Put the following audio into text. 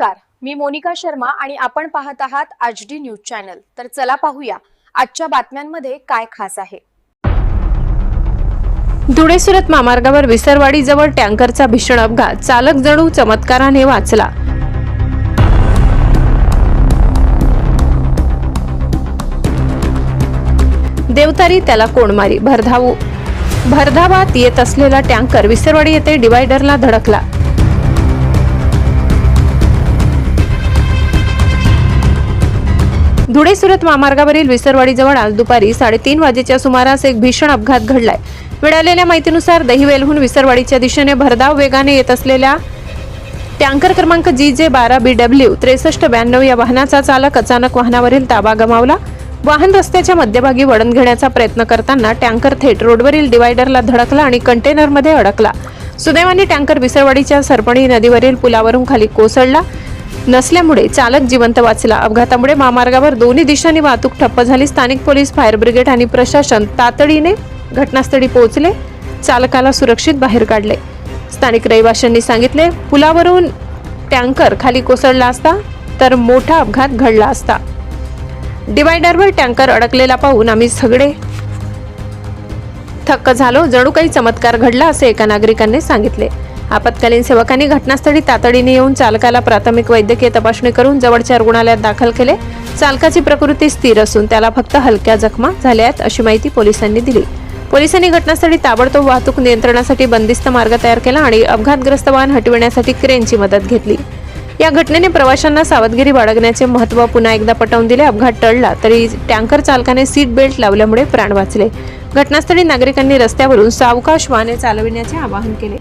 नमस्कार. मी मोनिका शर्मा आणि आपण पाहत आहात आज डी न्यूज चॅनल. तर चला पाहूया आजच्या बातम्यांमध्ये काय खास आहे. धुळे सुरत महामार्गावर विसरवाडी जवळ टँकरचा भीषण अपघात. चालक जणू चमत्काराने वाचला. देवतारी त्याला कोणमारी भरधावू भरधावात येत असलेला टँकर विसरवाडी येथे डिवायडरला धडकला. धुळे सुरत महामार्गावरील विसरवाडीजवळ आज दुपारी साडेतीन वाजेच्या सुमारास एक भीषण अपघात घडलाय. मिळालेल्या माहितीनुसार दहिवेलहून विसरवाडीच्या दिशेने भरधाव वेगाने येत असलेल्या टँकर क्रमांक जी जे बारा बी डब्ल्यू त्रेसष्ट ब्याण्णव या वाहनाचा चालक अचानक वाहनावरील ताबा गमावला. वाहन रस्त्याच्या मध्यभागी वळण घेण्याचा प्रयत्न करताना टँकर थेट रोडवरील डिवायडरला धडकला आणि कंटेनरमध्ये अडकला. सुदैवाने टँकर विसरवाडीच्या सरपणी नदीवरील पुलावरून खाली कोसळला. नसल्यामुळे चालक जिवंत वाचला. अपघातामुळे महामार्गावर दोन्ही दिशांनी वाहतूक ठप्प झाली. स्थानिक पोलीस फायर ब्रिगेड आणि प्रशासन तातडीने घटनास्थळी पोहोचले. चालकाला सुरक्षित बाहेर काढले. स्थानिक रहिवाशांनी सांगितले पुलावरून टँकर खाली कोसळला असता तर मोठा अपघात घडला असता. डिवायडरवर टँकर अडकलेला पाहून आम्ही सगळे थक्क झालो. जणू काही चमत्कार घडला असे एका नागरिकांनी सांगितले. आपत्कालीन सेवकांनी घटनास्थळी तातडीने येऊन चालकाला प्राथमिक वैद्यकीय तपासणी करून जवळच्या रुग्णालयात दाखल केले. चालकाची प्रकृती स्थिर असून त्याला फक्त हलक्या जखमा झाल्या आहेत अशी माहिती पोलिसांनी दिली. पोलिसांनी घटनास्थळी ताबडतोब वाहतूक नियंत्रणासाठी बंदिस्त मार्ग तयार केला आणि अपघातग्रस्त वाहन हटविण्यासाठी क्रेनची मदत घेतली. या घटनेने प्रवाशांना सावधगिरी बाळगण्याचे महत्त्व पुन्हा एकदा पटवून दिले. अपघात टळला तरी टँकर चालकाने सीट बेल्ट लावल्यामुळे प्राण वाचले. घटनास्थळी नागरिकांनी रस्त्यावरून सावकाश वाहने चालविण्याचे आवाहन केले.